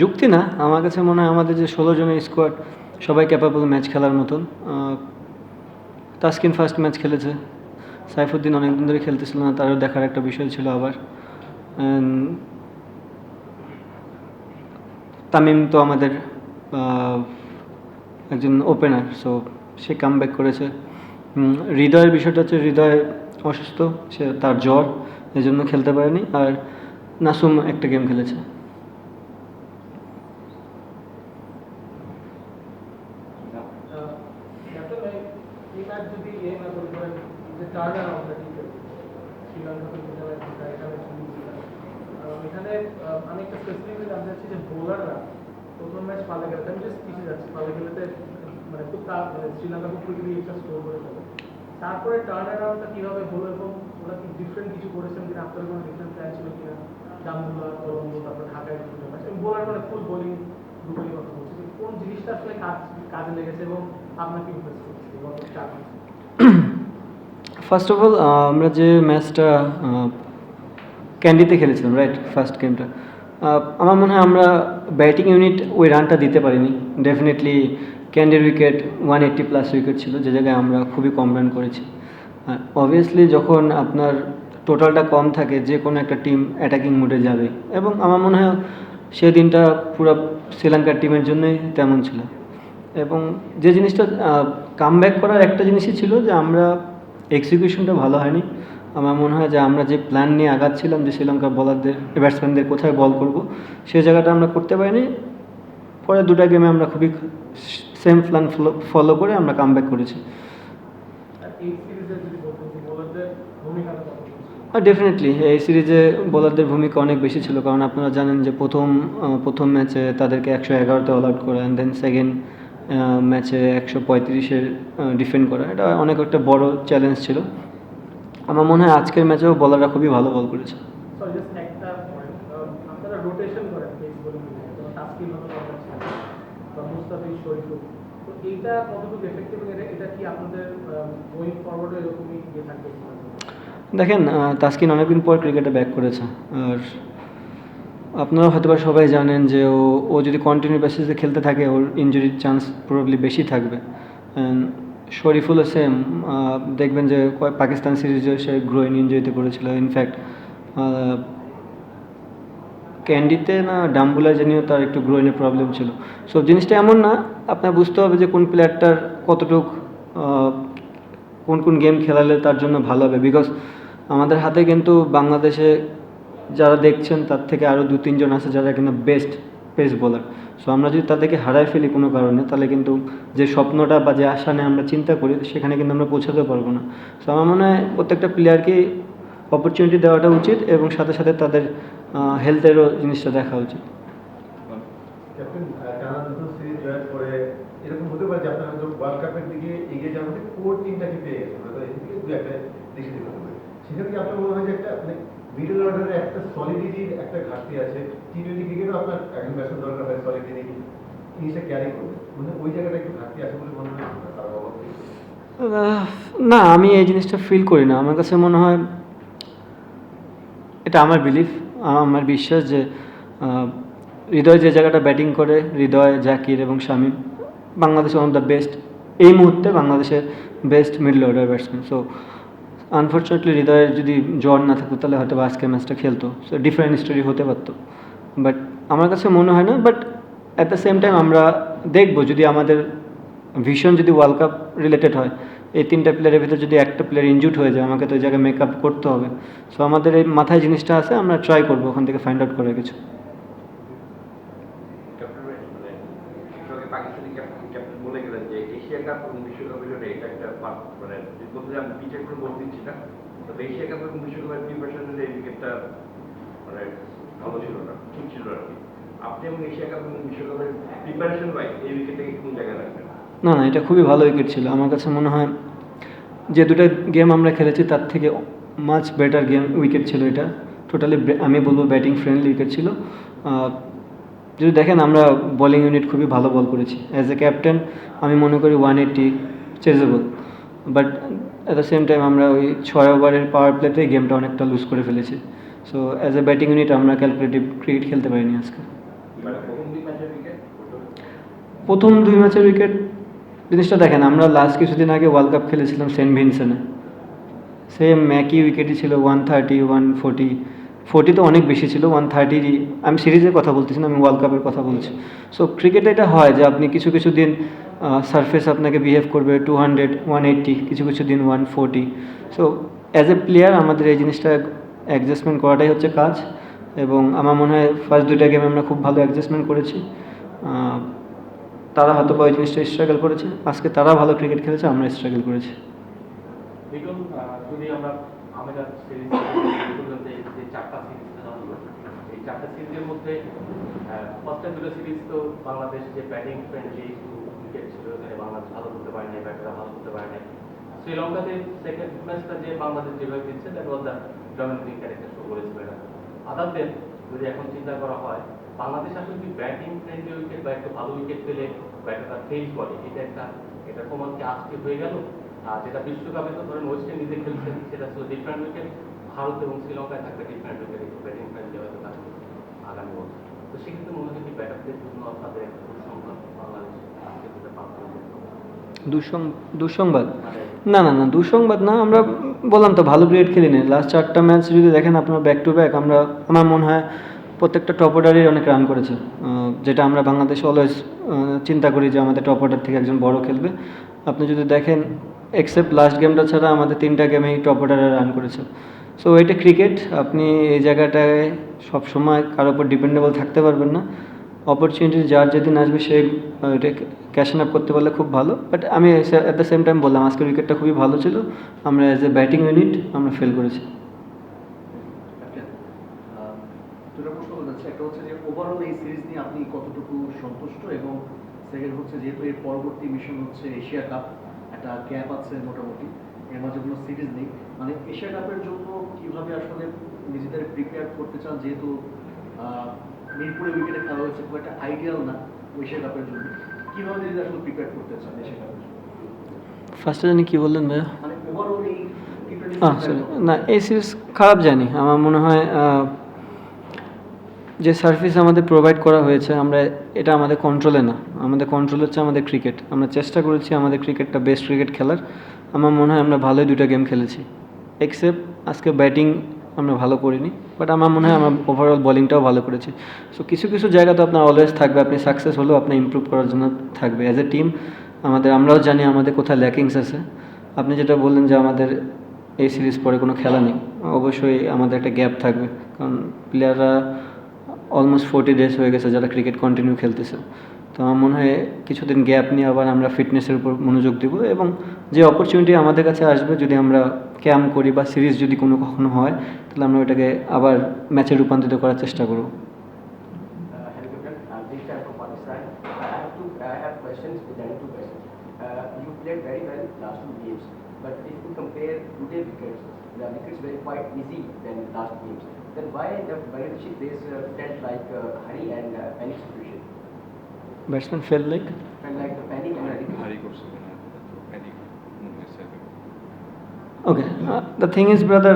যুক্তি না। আমার কাছে মনে হয় আমাদের যে ষোলো জনের স্কোয়াড সবাই ক্যাপাবল ম্যাচ খেলার মতন। তাসকিন ফার্স্ট ম্যাচ খেলেছে। সাইফুদ্দিন অনেকদিন ধরে খেলতেছিল না, তারও দেখার একটা বিষয় ছিল আবার। তামিম তো আমাদের একজন ওপেনার সো সে কাম করেছে। হৃদয়ের বিষয়টা হচ্ছে হৃদয় অসুস্থ, সে তার জ্বর এই জন্য খেলতে পারেনি। আর নাসুম একটা গেম খেলেছে ক্যাপ্টেন ভাই এই ম্যাচ যদি এ না করে ধরেন যে টার্ন অ্যারাউন্ডটা ঠিক আছে শ্রীলঙ্কা তো বুঝতে পারছি তার এখানে শুরু করলাম। আহ, এখানে আহ, আমি একটা স্পেসিফিকলি জানতে চাচ্ছি যে বোলাররা প্রথম ম্যাচ পালে গেলে আমি জাস্ট পিছিয়ে যাচ্ছি পালে গেলেতে মানে খুব তা মানে শ্রীলঙ্কা স্কোর করে তারপরে টার্ন অ্যারাউন্ডটা কীভাবে হলো এবং ওরা কি ডিফারেন্ট কিছু করেছেন কিনা আপনার কোনো ডিফারেন্ট প্ল্যান ছিল কিনা? কলম্বো, তারপর ঢাকায় এবং বোলার মানে ফুল বোলিং কথা কোন জিনিসটা আসলে কাজ, কাজে লেগেছে এবং ইমপ্রেস করছে মাসে ফার্স্ট অফ অল আমরা যে ম্যাচটা ক্যান্ডিতে খেলেছিলাম রাইট ফার্স্ট গেমটা আমার মনে হয় আমরা ব্যাটিং ইউনিট ওই রানটা দিতে পারিনি। Definitely ক্যান্ডির wicket one eighty plus wicket ছিল, যে জায়গায় আমরা খুবই কম রান করেছি। আর অবভিয়াসলি যখন আপনার টোটালটা কম থাকে, যে কোনো একটা টিম অ্যাটাকিং মোডে যাবে। এবং আমার মনে হয় সে দিনটা পুরো শ্রীলঙ্কার টিমের জন্যই তেমন ছিল। এবং যে জিনিসটা কাম ব্যাক করার একটা জিনিসই ছিল যে আমরা এক্সিকিউশনটা ভালো হয়নি। আমার মনে হয় যে আমরা যে প্ল্যান নিয়ে আগাচ্ছিলাম যে শ্রীলঙ্কার বলারদের ব্যাটসম্যানদের কোথায় বল করব, সেই জায়গাটা আমরা করতে পারিনি। পরে দুটা গেমে আমরা খুবই সেম প্ল্যান ফলো করে আমরা কাম ব্যাক করেছি। ডেফিনেটলি এই সিরিজে বোলারদের ভূমিকা অনেক বেশি ছিল কারণ আপনারা জানেন যে প্রথম প্রথম ম্যাচে তাদেরকে একশো এগারোতে অল আউট করা অ্যান্ড দেন সেকেন্ড ম্যাচে একশো পঁয়ত্রিশের ডিফেন্ড করা এটা অনেক একটা বড় চ্যালেঞ্জ ছিল। আমার মনে হয় আজকের ম্যাচেও বলাররা খুবই ভালো বল করেছে Sorry, just একটা point. আহ, আপনারা রোটেশন করেন পেস বোলিং যেমন তাসকিন হতো দরকার ছিল বা মুস্তাফিজ শরীফুল কতটুকু এফেক্টিভ এটা কি আপনাদের গোয়িং এরকমই ইয়ে থাকবে দেখেন তাসকিন অনেকদিন পর ক্রিকেটে ব্যাক করেছে। আর আপনারা হয়তো বা সবাই জানেন যে ও ও যদি কন্টিনিউ বেসিসে খেলতে থাকে, ওর ইঞ্জুরির চান্স প্রবলি বেশি থাকবে। And শরীফুলও সেম দেখবেন যে পাকিস্তান সিরিজে সে গ্রোইন ইঞ্জুরিতে পড়েছিল। ইনফ্যাক্ট ক্যান্ডিতে না ডাম্বুলা জানিও তার একটু গ্রোইনের প্রবলেম ছিল। সো জিনিসটা এমন না, আপনার বুঝতে হবে যে কোন প্লেয়ারটার কতটুক কোন কোন গেম খেলালে তার জন্য ভালো হবে। বিকজ আমাদের হাতে কিন্তু বাংলাদেশে যারা দেখছেন, তার থেকে আরও দু তিনজন আছে যারা কিন্তু বেস্ট পেস বোলার সো আমরা যদি তাদেরকে হারাই ফেলি কোনো কারণে, তাহলে কিন্তু যে স্বপ্নটা বা যে আশা নিয়ে আমরা চিন্তা করি, সেখানে কিন্তু আমরা পৌঁছাতে পারব না। সো আমার মনে হয় প্রত্যেকটা প্লেয়ারকে অপরচুনিটি দেওয়াটা উচিত এবং সাথে সাথে তাদের হেলথেরও জিনিসটা দেখা উচিত। এরকম হতে পারে যে আপনারা হয়তো ওয়ার্ল্ড কাপের দিকে এগিয়ে যাওয়ার মধ্যে কোর টিমটাকে পেয়ে গেছেন হয়তো এদিক থেকে দু একটা দেশে দিতে হবে কি আপনার মনে হয় যে একটা মানে মিডল অর্ডারে একটা সলিডিটির একটা ঘাটতি আছে? টি টোয়েন্টি ক্রিকেটও আপনার একজন ব্যাটসম্যান দরকার হয় সলিডিটি জিনিসটা ক্যারি করবে। মানে ওই জায়গাটা একটু ঘাটতি আছে বলে মনে হয় না আমি এই জিনিসটা ফিল করি না। আমার কাছে মনে হয় এটা আমার বিলিফ আমার বিশ্বাস যে হৃদয় যে জায়গাটা ব্যাটিং করে, হৃদয়, জাকির এবং Shamim Bangladesh one of the best এই মুহূর্তে বাংলাদেশের best middle order batsman so unfortunately হৃদয়ের যদি জ্বর না থাকতো, তাহলে হয়তো বা আজকের ম্যাচটা খেলতো। সো ডিফারেন্ট স্টোরি হতে পারতো। বাট আমার কাছে মনে হয় না but at the same time আমরা দেখব, যদি আমাদের ভীষণ যদি ওয়ার্ল্ড কাপ রিলেটেড হয় এই তিনটা প্লেয়ারের ভিতরে যদি একটা প্লেয়ার ইনজুড হয়ে যায় আমাকে তো ওই জায়গায় মেকআপ করতে হবে। সো আমাদের এই মাথায় জিনিসটা আছে আমরা ট্রাই করব ওখান থেকে ফাইন্ড আউট করে কিছু। মানে মানে না মানে ভালো ছিল না ঠিক ছিল আর কি আপনি এবং এশিয়া কাপ এবং বিশ্বকাপের প্রিপারেশন ওয়াইজ এই উইকেটটাকে কোন জায়গায় রাখবেন? না না এটা খুবই ভালো উইকেট ছিল। আমার কাছে মনে হয় যে দুটা গেম আমরা খেলেছি তার থেকে মাচ বেটার গেম উইকেট ছিল এটা। টোটালি আমি বলব ব্যাটিং ফ্রেন্ডলি উইকেট ছিল। যদি দেখেন আমরা বলিং ইউনিট খুবই ভালো বল করেছি। অ্যাজ এ ক্যাপ্টেন আমি মনে করি one eighty chasable but at the same time আমরা ওই ছয় ওভারের পাওয়ার প্লেতে গেমটা অনেকটা লুজ করে ফেলেছি। So as a batting unit আমরা ক্যালকুলেটিভ ক্রিকেট খেলতে পারিনি আজকে। প্রথম দুই ম্যাচের উইকেট জিনিসটা দেখেন, আমরা লাস্ট কিছুদিন আগে ওয়ার্ল্ড কাপ খেলেছিলাম সেন্ট ভিনসেনে সেম ম্যাকি উইকেটই ছিল one thirty one forty forty তো অনেক বেশি ছিল ওয়ান থার্টি আমি সিরিজের কথা বলতেছি না, আমি ওয়ার্ল্ড কাপের কথা বলছি। সো ক্রিকেটে এটা হয় যে আপনি কিছু কিছু দিন সারফেস আপনাকে বিহেভ করবে টু হান্ড্রেড ওয়ান এইট্টি কিছু কিছু দিন one forty so as a player আমাদের এই জিনিসটা অ্যাডজাস্টমেন্ট করাটাই হচ্ছে কাজ। এবং আমার মনে হয় ফার্স্ট দুইটা গেমে আমরা খুব ভালো অ্যাডজাস্টমেন্ট করেছি। তারা হয়তো বা ওই জিনিসটা স্ট্রাগল করেছে। আজকে তারা ভালো ক্রিকেট খেলেছে, আমরা স্ট্রাগল করেছি। চারটা সিরিজের মধ্যে সিরিজ তো বাংলাদেশ যে ব্যাটিং ফ্রেন্ডলি ছিল, এখানে বাংলাদেশ ভালো করতে পারে নাই ব্যাটাররা ভালো করতে পারে নাই। শ্রীলঙ্কাতে সেকেন্ড ম্যাচটা যে বাংলাদেশ যেভাবে দিচ্ছে that was the character show যদি এখন চিন্তা করা হয় বাংলাদেশ আসলে কি ব্যাটিং ফ্রেন্ডলি উইকেট বা একটু ভালো উইকেট পেলে ব্যাটাররা ফেল করে এটা একটা এটা প্রমাণ কি আজকে হয়ে গেল? আর যেটা বিশ্বকাপে তো ধরেন ওয়েস্ট ইন্ডিজে খেলছেন সেটা ছিল ডিফারেন্ট উইকেট ভারত এবং শ্রীলঙ্কায় থাকবে ডিফারেন্ট উইকেট একটু ব্যাটিং ফ্রেন্ডলি হয়তো থাকবে আগামী বছর। তো সেক্ষেত্রে মনে হয় কি ব্যাটারদের জন্য তাদের একটা দুঃসংবাদ বাংলাদেশ আজকে দুঃসং দুঃসংবাদ? না না না দুঃসংবাদ না আমরা বললাম তো ভালো ক্রিকেট খেলি না লাস্ট চারটা ম্যাচ যদি দেখেন আপনার ব্যাক টু ব্যাক আমরা আমার মনে হয় প্রত্যেকটা টপ অর্ডারই অনেক রান করেছে। যেটা আমরা বাংলাদেশ অলওয়েজ চিন্তা করি যে আমাদের টপ অর্ডার থেকে একজন বড় খেলবে। আপনি যদি দেখেন এক্সেপ্ট লাস্ট গেমটা ছাড়া আমাদের তিনটা গেমেই টপ অর্ডারে রান করেছে। সো এটা ক্রিকেট আপনি এই জায়গাটায় সব সময় কারোর উপর ডিপেন্ডেবল থাকতে পারবেন না। অপরচুনিটি যার যেদিন আসবে, সে ক্যাশ আপ করতে পারলে খুব ভালো। বাট আমি অ্যাট দ্য সেম টাইম বললাম, আজকের উইকেটটা খুবই ভালো ছিল। আমরা অ্যাজ এ ব্যাটিং ইউনিট আমরা ফেল করেছি ক্যাপ্টেন দুটো প্রশ্ন বলতে চাচ্ছি একটা হচ্ছে যে ওভারঅল এই সিরিজ নিয়ে আপনি কতটুকু সন্তুষ্ট এবং সেকেন্ড হচ্ছে যেহেতু এর পরবর্তী মিশন হচ্ছে এশিয়া কাপ একটা গ্যাপ আছে মোটামুটি। এর মাঝে কোনো সিরিজ নেই। মানে এশিয়া কাপের জন্য কীভাবে আসলে নিজেদের প্রিপেয়ার করতে চান যেহেতু মিরপুরে উইকেটে খেলা হয়েছে খুব একটা আইডিয়াল না এশিয়া কাপের জন্য। কীভাবে নিজেদের আসলে প্রিপেয়ার করতে চান এশিয়া কাপের জন্য? ফার্স্টে জানি কী বললেন ভাইয়া? মানে না এই সিরিজ খারাপ জানি। আমার মনে হয় আহ, যে সার্ভিস আমাদের প্রোভাইড করা হয়েছে আমরা এটা আমাদের কন্ট্রোলে না। আমাদের কন্ট্রোল হচ্ছে আমাদের ক্রিকেট আমরা চেষ্টা করেছি আমাদের ক্রিকেটটা বেস্ট ক্রিকেট খেলার। আমার মনে হয় আমরা ভালোই দুটো গেম খেলেছি। এক্সেপ্ট আজকে ব্যাটিং আমরা ভালো করিনি বাট আমার মনে হয় আমরা ওভারঅল বলিংটাও ভালো করেছি। সো কিছু কিছু জায়গা তো আপনার অলওয়েজ থাকবে, আপনি সাকসেস হলেও আপনি ইমপ্রুভ করার জন্য থাকবে। অ্যাজ এ টিম আমাদের, আমরাও জানি আমাদের কোথায় ল্যাকিংস আছে। আপনি যেটা বললেন যে আমাদের এই সিরিজ পরে কোনো খেলা নেই, অবশ্যই আমাদের একটা গ্যাপ থাকবে। কারণ প্লেয়াররা অলমোস্ট ফোর্টি ডেজ হয়ে গেছে যারা ক্রিকেট কন্টিনিউ খেলতেছে। তো আমার মনে হয় কিছুদিন গ্যাপ নিয়ে আবার আমরা ফিটনেসের উপর মনোযোগ দেব এবং যে অপরচুনিটি আমাদের কাছে আসবে যদি আমরা ক্যাম্প করি বা সিরিজ যদি কোনো কখনো হয় তাহলে আমরা ওটাকে আবার ম্যাচে রূপান্তরিত করার চেষ্টা করব Then why the Bangladeshi players felt like uh, and uh. Batsman fail like Okay. Uh, the thing is, brother,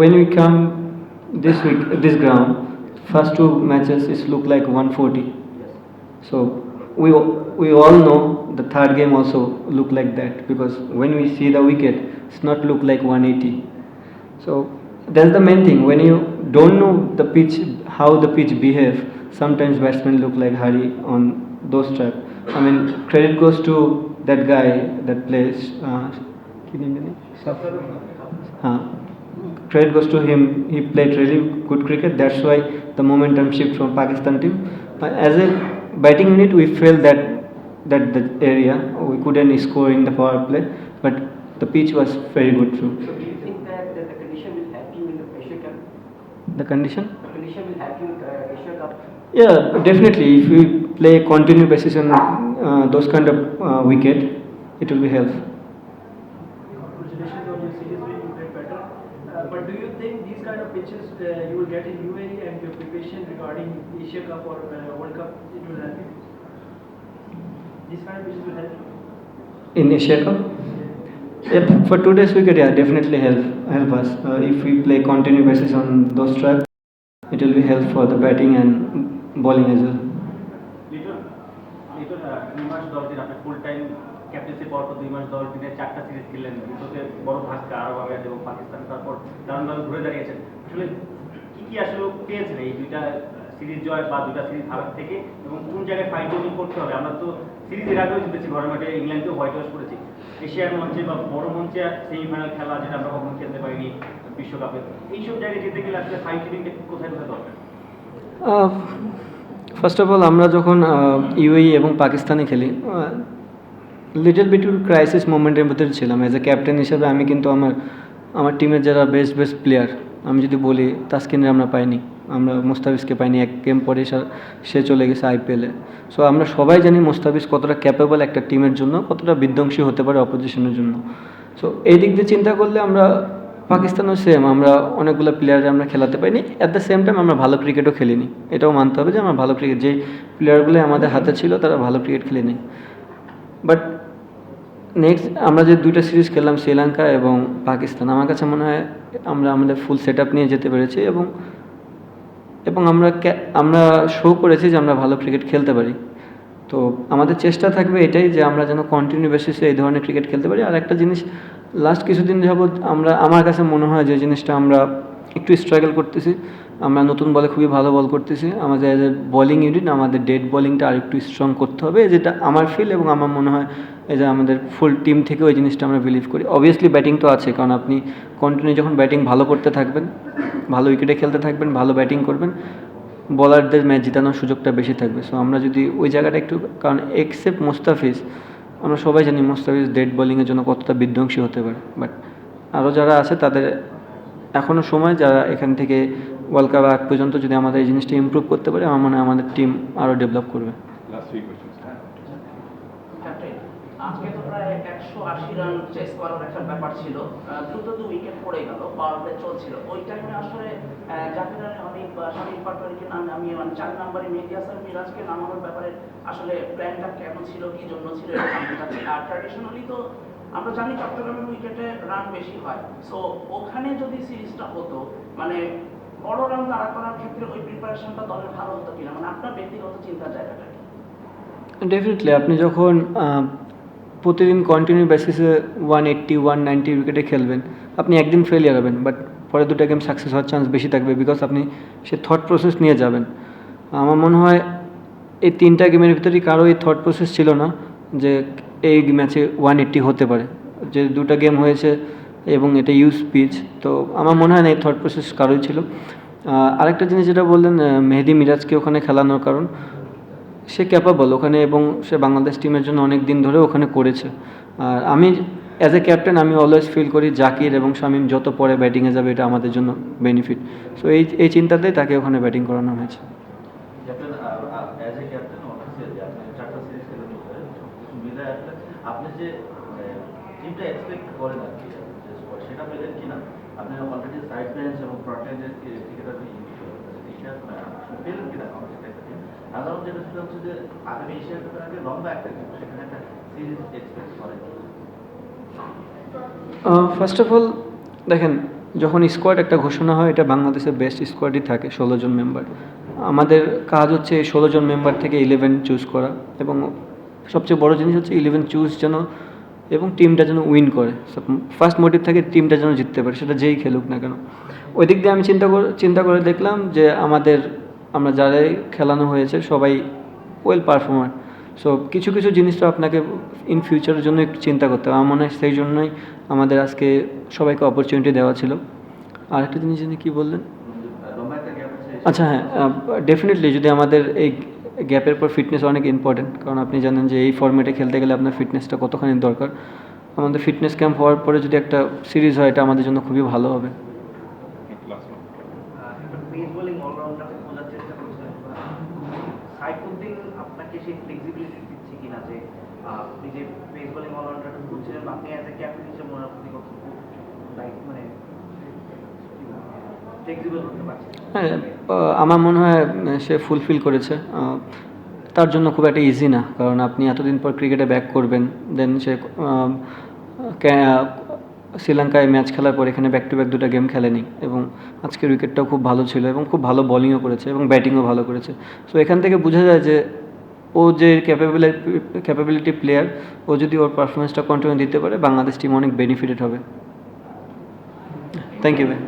when we come this week, this ground, first two matches it look like 140. So we we all know the third game also look like that because when we see the wicket, it's not look like 180. So that's the main thing. When you don't know the pitch how the pitch behave. Sometimes batsmen look like Hari on those track. I mean credit goes to that guy that plays uh, uh, credit goes to him. He played really good cricket. That's why the momentum shift from Pakistan team. But as a batting unit we failed that that, area we couldn't score in the power play but the pitch was very good too. So do you think that, that the condition will help you in the pressure? Camp? The condition? The will help you in Asia Cup. Yeah, definitely. If we play continue basis on uh, those kind of uh, wicket, it will be help. Congratulations on your series win, you played better. Uh, but do you think these kind of pitches uh, you will get in UAE and your preparation regarding Asia Cup or uh, World Cup, it will help you? These kind of pitches will help you? in Asia Cup. Yep, for two today's wicket, yeah, definitely help help us. Uh, if we play continue basis on those tracks, it will be help for the batting and bowling as well. Little, little, uh, দুই মাস দশ দিনে চারটা series খেললেন। দুটোতে বড় ধাক্কা আরব আমিরাত এবং পাকিস্তান তারপর দারুণভাবে ঘুরে দাঁড়িয়েছেন। আসলে কি কি আসলে পেয়েছেন এই দুইটা সিরিজ জয় বা দুইটা সিরিজ হারার থেকে এবং কোন জায়গায় ফাইট করতে হবে? আমরা তো সিরিজের আগেও জিতেছি ঘরের মাঠে ইংল্যান্ডকেও হোয়াইট ওয়াশ করেছি। এশিয়ার মঞ্চে বা বড় মঞ্চে সেমিফাইনাল খেলা যেটা আমরা কখনো খেলতে পারিনি। ফার্স্ট অফ অল আমরা যখন ইউএই এবং পাকিস্তানে খেলি লিটল বিট ক্রাইসিস মোমেন্টের ভিতরে ছিলাম। অ্যাজ এ ক্যাপ্টেন হিসেবে আমি কিন্তু আমার আমার টিমের যারা বেস্ট বেস্ট প্লেয়ার আমি যদি বলি, তাস্কিনের আমরা পাইনি। আমরা মোস্তাফিজকে পাইনি, এক গেম পরে সে চলে গেছে আইপিএলে সো আমরা সবাই জানি মোস্তাফিজ কতটা ক্যাপেবল একটা টিমের জন্য, কতটা বিধ্বংসী হতে পারে অপোজিশনের জন্য। সো এই দিক দিয়ে চিন্তা করলে আমরা পাকিস্তানও সেম আমরা অনেকগুলো প্লেয়ারে আমরা খেলাতে পারিনি। অ্যাট দ্য সেম টাইম আমরা ভালো ক্রিকেটও খেলিনি। এটাও মানতে হবে যে, আমরা ভালো ক্রিকেট যেই প্লেয়ারগুলো আমাদের হাতে ছিল, তারা ভালো ক্রিকেট খেলেনি। বাট নেক্সট আমরা যে দুইটা সিরিজ খেললাম, শ্রীলঙ্কা এবং পাকিস্তান, আমার কাছে মনে হয় আমরা আমাদের ফুল সেট নিয়ে যেতে পেরেছি এবং এবং আমরা আমরা শো করেছি যে আমরা ভালো ক্রিকেট খেলতে পারি। তো আমাদের চেষ্টা থাকবে এটাই যে আমরা যেন কন্টিনিউ বেসিসে এই ধরনের ক্রিকেট খেলতে পারি। আর একটা জিনিস লাস্ট কিছুদিন যাবৎ আমরা, আমার কাছে মনে হয় যে জিনিসটা আমরা একটু স্ট্রাগল করতেছি। আমরা নতুন বলে খুবই ভালো বল করতেছি। আমাদের বোলিং ইউনিট আমাদের ডেড বোলিংটা আর একটু স্ট্রং করতে হবে। যেটা আমার ফিল এবং আমার মনে হয় এই যে আমাদের ফুল টিম থেকে ওই জিনিসটা আমরা বিলিভ করি। অবভিয়াসলি ব্যাটিং তো আছে, কারণ আপনি কন্টিনিউ যখন ব্যাটিং ভালো করতে থাকবেন, ভালো উইকেটে খেলতে থাকবেন, ভালো ব্যাটিং করবেন বলারদের ম্যাচ জেতানোর সুযোগটা বেশি থাকবে। সো আমরা যদি ওই জায়গাটা একটু, কারণ এক্সেপ্ট মোস্তাফিজ আমরা সবাই জানি মোস্তাফিজ ডেড বোলিংয়ের জন্য কতটা বিধ্বংসী হতে পারে বাট আরও যারা আছে তাদের এখনও সময় যারা এখান থেকে ওয়ার্ল্ড কাপ আগ পর্যন্ত যদি আমাদের এই জিনিসটা ইম্প্রুভ করতে পারে, আমার মনে হয় আমাদের টিম আরও ডেভেলপ করবে লাস্ট থ্রি কোয়েশ্চেন্স ক্যাপ্টেন আজকে তো প্রায় একশো আশি রান চেস করার একটা ব্যাপার ছিল। দ্রুত দু উইকেট পড়ে গেল পাওয়ার চলছিল। ওই টাইমে আসলে জাকির অনেক শামীম পাটোয়ারিকে নাম আমি মানে চার নম্বরে মেহেদি হাসান মিরাজকে নামানোর ব্যাপারে আসলে প্ল্যানটা কেন ছিল, কি জন্য ছিল আর ট্র্যাডিশনালি তো আমরা জানি চট্টগ্রামের উইকেটে রান বেশি হয়। সো ওখানে যদি সিরিজটা হতো মানে বড় রান তাড়া করার ক্ষেত্রে ওই প্রিপারেশনটা দলের ভালো হতো কিনা? মানে আপনার ব্যক্তিগত চিন্তার জায়গাটা? ডেফিনেটলি আপনি যখন প্রতিদিন কন্টিনিউ বেসিসে ওয়ান এইট্টি ওয়ান নাইনটি উইকেটে খেলবেন। আপনি একদিন ফেলিয়ার হবেন বাট পরে দুটো গেম সাকসেস হওয়ার চান্স বেশি থাকবে বিকজ আপনি সে থট প্রসেস নিয়ে যাবেন। আমার মনে হয় এই তিনটা গেমের ভিতরেই কারও এই থট প্রসেস ছিল না যে এই ম্যাচে ওয়ান এইট্টি হতে পারে। যে দুটো গেম হয়েছে এবং এটা ইউজ পিচ তো আমার মনে হয় না এই থট প্রসেস কারোই ছিল। আরেকটা জিনিস যেটা বললেন মেহেদি মিরাজকে ওখানে খেলানোর কারণ। সে ক্যাপাবল ওখানে এবং সে বাংলাদেশ টিমের জন্য অনেক দিন ধরে ওখানে করেছে। আর আমি অ্যাজ এ ক্যাপ্টেন আমি অলওয়েজ ফিল করি জাকির এবং শামিম যত পরে ব্যাটিংয়ে যাবে, এটা আমাদের জন্য বেনিফিট সো এই এই চিন্তাতেই তাকে ওখানে ব্যাটিং করানো হয়েছে। আপনি যে টিমটা এক্সপেক্ট করেন আর কি সেটা পেলেন আপনি অলরেডি সাইড এবং ফ্রন্ট ক্রিকেটার সাধারণত যেটা সেটা হচ্ছে যে, আগামী এশিয়া কাপের আগে লম্বা একটা টিম সেখানে একটা সিরিজ এক্সপেক্ট করেন ফার্স্ট অফ অল দেখেন, যখন স্কোয়াড একটা ঘোষণা হয়, এটা বাংলাদেশের বেস্ট স্কোয়াডই থাকে, ষোলো জন মেম্বার আমাদের কাজ হচ্ছে ষোলো জন মেম্বার থেকে ইলেভেন চুজ করা, এবং সবচেয়ে বড় জিনিস হচ্ছে ইলেভেন চুজ যেন এবং টিমটা যেন উইন করে। ফার্স্ট মোটিভ থাকে টিমটা যেন জিততে পারে সেটা যেই খেলুক না কেন। ওই দিক দিয়ে আমি চিন্তা করে চিন্তা করে দেখলাম যে আমাদের আমরা যারাই খেলানো হয়েছে সবাই ওয়েল পারফর্মার সো কিছু কিছু জিনিস তো আপনাকে ইন ফিউচারের জন্য একটু চিন্তা করতে হবে। আমার মনে হয় সেই জন্যই আমাদের আজকে সবাইকে অপরচুনিটি দেওয়া ছিল। আর একটা জিনিস জানি কী বললেন? আচ্ছা হ্যাঁ ডেফিনেটলি যদি আমাদের এই গ্যাপের পর ফিটনেস অনেক ইম্পর্টেন্ট কারণ আপনি জানেন যে এই ফর্মেটে খেলতে গেলে আপনার ফিটনেসটা কতখানি দরকার। আমাদের ফিটনেস ক্যাম্প হওয়ার পরে যদি একটা সিরিজ হয়, এটা আমাদের জন্য খুবই ভালো হবে লাস্ট পেস বোলিং অলরাউন্ডারকে খোঁজার চেষ্টা করছিলেন সাইফুদ্দিন আপনাকে সেই ফ্লেক্সিবিলিটি দিচ্ছে কিনা যে আহ, আপনি যে পেস বোলিং অলরাউন্ডারটা খুঁজছিলেন বা আপনি অ্যাজ এ ক্যাপ্টেন হিসেবে মনে আপনি কত লাইক মানে ফ্লেক্সিবল হতে পারছেন হ্যাঁ আমার মনে হয় সে ফুলফিল করেছে। তার জন্য খুব একটা ইজি না, কারণ আপনি এতদিন পর ক্রিকেটে ব্যাক করবেন দেন সে শ্রীলঙ্কায় ম্যাচ খেলার পর এখানে ব্যাক টু ব্যাক দুটো গেম খেলেনি এবং আজকের উইকেটটাও খুব ভালো ছিল এবং খুব ভালো বলিংও করেছে এবং ব্যাটিংও ভালো করেছে। সো এখান থেকে বোঝা যায় যে, ও যে ক্যাপাবিলিটি ক্যাপাবিলিটি প্লেয়ার ও যদি ওর পারফরমেন্সটা কন্টিনিউ দিতে পারে, বাংলাদেশ টিম অনেক বেনিফিটেড হবে। থ্যাংক ইউ ভাই।